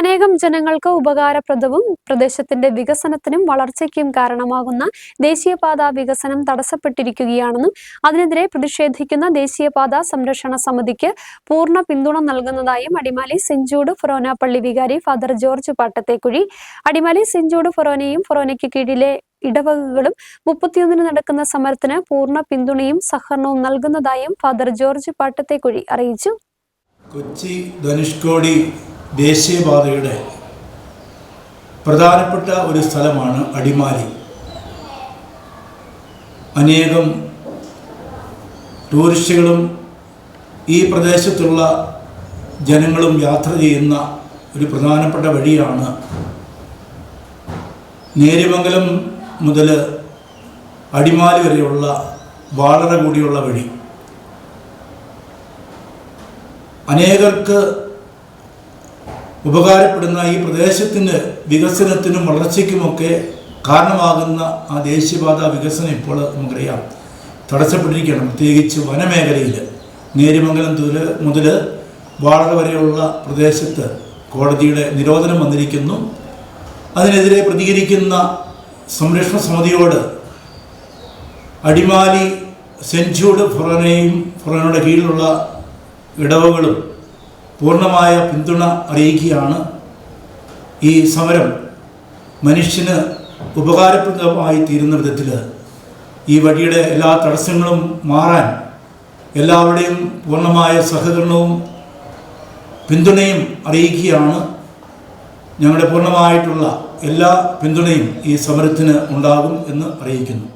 അനേകം ജനങ്ങൾക്ക് ഉപകാരപ്രദവും പ്രദേശത്തിന്റെ വികസനത്തിനും വളർച്ചയ്ക്കും കാരണമാകുന്ന ദേശീയപാത വികസനം തടസ്സപ്പെട്ടിരിക്കുകയാണെന്നും അതിനെതിരെ പ്രതിഷേധിക്കുന്ന ദേശീയപാത സംരക്ഷണ സമിതിക്ക് പൂർണ പിന്തുണ നൽകുന്നതായും അടിമാലി സെഞ്ചൂട് ഫൊറോന പള്ളി വികാരി ഫാദർ ജോർജ് പാട്ടത്തേക്കുഴി. അടിമാലി സെഞ്ചൂട് ഫൊറോനയും ഫൊറോനയ്ക്ക് കീഴിലെ ഇടവകകളും മുപ്പത്തിയൊന്നിന് നടക്കുന്ന സമരത്തിന് പൂർണ പിന്തുണയും സഹകരണവും നൽകുന്നതായും ഫാദർ ജോർജ് പാട്ടത്തേക്കുഴി അറിയിച്ചു. കൊച്ചി ധനുഷ്കോടി ദേശീയപാതയുടെ പ്രധാനപ്പെട്ട ഒരു സ്ഥലമാണ് അടിമാലി. അനേകം ടൂറിസ്റ്റുകളും ഈ പ്രദേശത്തുള്ള ജനങ്ങളും യാത്ര ചെയ്യുന്ന ഒരു പ്രധാനപ്പെട്ട വഴിയാണ് നേരിമംഗലം മുതൽ അടിമാലി വരെയുള്ള വാളറ കൂടിയുള്ള വഴി. അനേകർക്ക് ഉപകാരപ്പെടുന്ന ഈ പ്രദേശത്തിന് വികസനത്തിനും വളർച്ചയ്ക്കുമൊക്കെ കാരണമാകുന്ന ആ ദേശീയപാത വികസനം ഇപ്പോൾ നമുക്കറിയാം. തടസ്സപ്പെട്ടിരിക്കുകയാണ്. പ്രത്യേകിച്ച് വനമേഖലയിൽ. നേരിമംഗലം മുതൽ മുതൽ വാളറ വരെയുള്ള പ്രദേശത്ത് കോടതിയുടെ നിരോധനം വന്നിരിക്കുന്നു. അതിനെതിരെ പ്രതികരിക്കുന്ന സംരക്ഷണ സമിതിയോട് അടിമാലി സെഞ്ചൂഡ് ഫൊറോനയും കീഴിലുള്ള ഇടവകളും പൂർണമായ പിന്തുണ അറിയിക്കുകയാണ് ഈ സമരം മനുഷ്യന് ഉപകാരപ്രദമായി തീരുന്ന വിധത്തിൽ ഈ വഴിയുടെ എല്ലാ തടസ്സങ്ങളും മാറാൻ എല്ലാവരുടെയും പൂർണമായ സഹകരണവും പിന്തുണയും അറിയിക്കുകയാണ്. ഞങ്ങളുടെ പൂർണമായിട്ടുള്ള എല്ലാ പിന്തുണയും ഈ സമരത്തിന് ഉണ്ടാകും എന്ന് അറിയിക്കുന്നു.